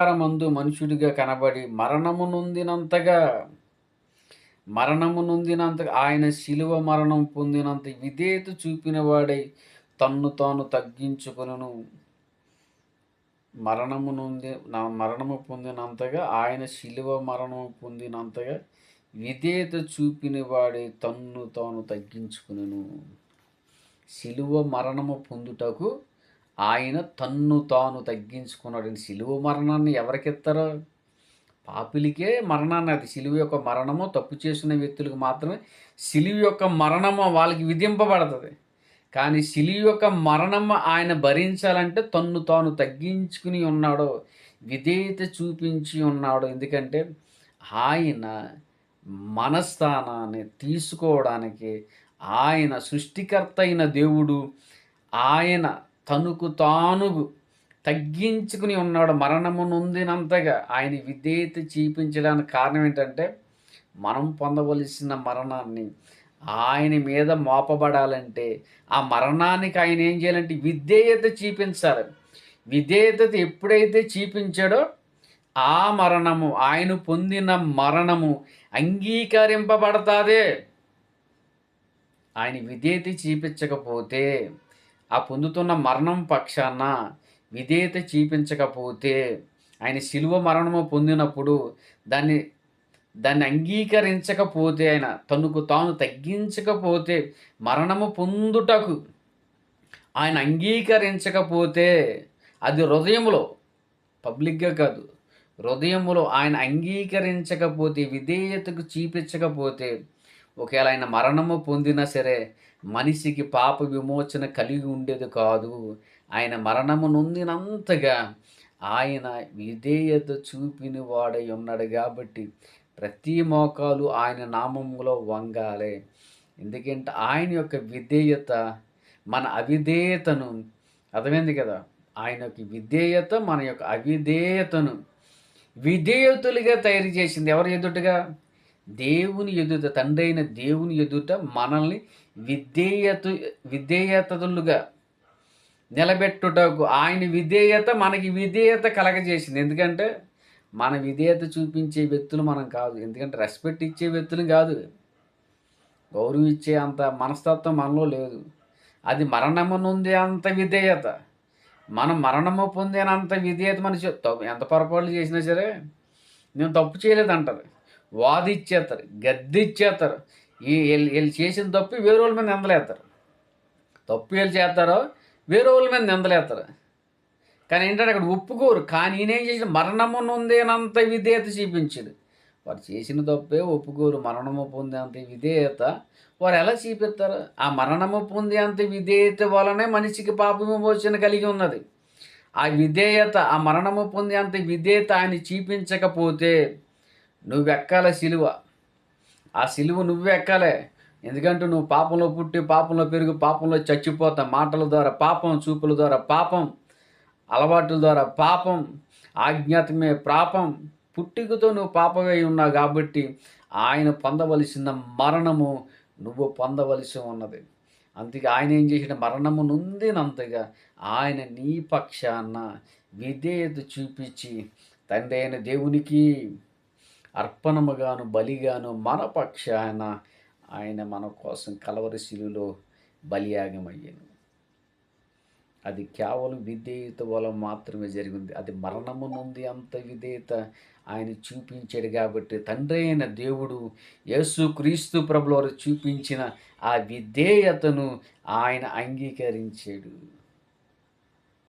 మందు మనుషుడిగా కనబడి మరణము నొందినంతగా మరణము నొందినంత ఆయన శిలువ మరణం పొందినంత విధేయత చూపినవాడై తన్ను తాను తగ్గించుకును మరణము నొంది నా మరణము పొందినంతగా ఆయన శిలువ మరణము పొందినంతగా విధేయత చూపినవాడే తన్ను తాను తగ్గించుకును శిలువ మరణము పొందుటకు ఆయన తన్ను తాను తగ్గించుకున్నాడు శిలువ మరణాన్ని ఎవరికిస్తారు? పాపిలికే మరణాన్ని అది సిలువ యొక్క మరణము తప్పు చేసిన వ్యక్తులకు మాత్రమే సిలువ యొక్క మరణము వాళ్ళకి విధింపబడుతుంది. కానీ సిలువ యొక్క మరణము ఆయన భరించాలంటే తన్ను తాను తగ్గించుకుని ఉన్నాడు విధేయత చూపించి ఉన్నాడు. ఎందుకంటే ఆయన మనస్థానాన్ని తీసుకోవడానికి ఆయన సృష్టికర్త అయిన దేవుడు ఆయన తనుకు తానుగు తగ్గించుకుని ఉన్నాడు మరణము నొందినంతగా ఆయన విధేయత చూపించడానికి కారణం ఏంటంటే మనం పొందవలసిన మరణాన్ని ఆయన మీద మోపబడాలంటే ఆ మరణానికి ఆయన ఏం చేయాలంటే విధేయత చూపించాలి. విధేయత ఎప్పుడైతే చూపించాడో ఆ మరణము ఆయన పొందిన మరణము అంగీకరింపబడతాదే. ఆయన విధేయత చూపించకపోతే ఆ పొందుతున్న మరణం పక్షాన విధేయత చూపించకపోతే ఆయన శిలువ మరణము పొందినప్పుడు దాన్ని దాన్ని అంగీకరించకపోతే ఆయన తనకు తాను తగ్గించకపోతే మరణము పొందుటకు ఆయన అంగీకరించకపోతే అది హృదయములో పబ్లిక్గా కాదు హృదయములో ఆయన అంగీకరించకపోతే విధేయతకు చూపించకపోతే ఒకవేళ ఆయన మరణము పొందినా సరే మనిషికి పాప విమోచన కలిగి ఉండేది కాదు. ఆయన మరణము నొందినంతగా ఆయన విధేయత చూపిన వాడై ఉన్నాడు కాబట్టి ప్రతి మోకాలు ఆయన నామములో వంగాలి. ఎందుకంటే ఆయన యొక్క విధేయత మన అవిధేయతను అర్థమైంది కదా? ఆయన యొక్క విధేయత మన యొక్క అవిధేయతను విధేయతులుగా తయారు చేసింది ఎవరు ఎదుటగా? దేవుని ఎదుట తండ్రి అయిన దేవుని ఎదుట మనల్ని విధేయత విధేయతలుగా నిలబెట్టుటకు ఆయన విధేయత మనకి విధేయత కలగజేసింది. ఎందుకంటే మన విధేయత చూపించే వ్యక్తులు మనం కాదు. ఎందుకంటే రెస్పెక్ట్ ఇచ్చే వ్యక్తులు కాదు. గౌరవం ఇచ్చే అంత మనస్తత్వం మనలో లేదు. అది మరణము నుండి అంత విధేయత. మనం మరణము పొందినంత విధేయత మన ఎంత పొరపాట్లు చేసినా సరే నేను తప్పు చేయలేదంటారు వాదిచ్చేస్తారు గద్దిచ్చేస్తారు ఈ వీళ్ళు చేసిన తప్పు వేరే వాళ్ళ మీద నిందలేస్తారు తప్పు వీళ్ళు చేస్తారో వేరే వాళ్ళ మీద నిందలేస్తారు కానీ ఏంటంటే అక్కడ ఒప్పుకోరు. కానీ ఈయన ఏం చేసిన మరణము నొందేనంత విధేయత చూపించింది వారు చేసిన తప్పే ఒప్పుకోరు. మరణము పొందేంత విధేయత వారు ఎలా చూపిస్తారు? ఆ మరణము పొందేంత విధేయత వలనే మనిషికి పాప కలిగి ఉన్నది. ఆ విధేయత ఆ మరణము పొందేంత విధేయత ఆయన చూపించకపోతే నువ్వు సిలువ. ఆ సిలువ నువ్వు ఎక్కాలే ఎందుకంటే నువ్వు పాపంలో పుట్టి పాపంలో పెరుగు పాపంలో చచ్చిపోతా మాటల ద్వారా పాపం చూపుల ద్వారా పాపం అలవాటుల ద్వారా పాపం ఆజ్ఞాతమే పాపం. పుట్టుకతో నువ్వు పాపమై ఉన్నావు కాబట్టి ఆయన పొందవలసిన మరణము నువ్వు పొందవలసి ఉన్నది. అందుకే ఆయన ఏం చేసిన మరణము నుందినంతగా ఆయన నీ పక్షాన విధేయత చూపించి తండ్రి అయిన దేవునికి అర్పణముగాను బలిగాను మన పక్షాన ఆయన మన కోసం కలవరి శిలులో బలియాగమయ్యాను. అది కేవలం విధేయత వల్ల మాత్రమే జరిగింది. అది మరణము నుండి అంత విధేయత ఆయన చూపించాడు కాబట్టి తండ్రి అయిన దేవుడు యేసు క్రీస్తు ప్రభుల చూపించిన ఆ విధేయతను ఆయన అంగీకరించాడు.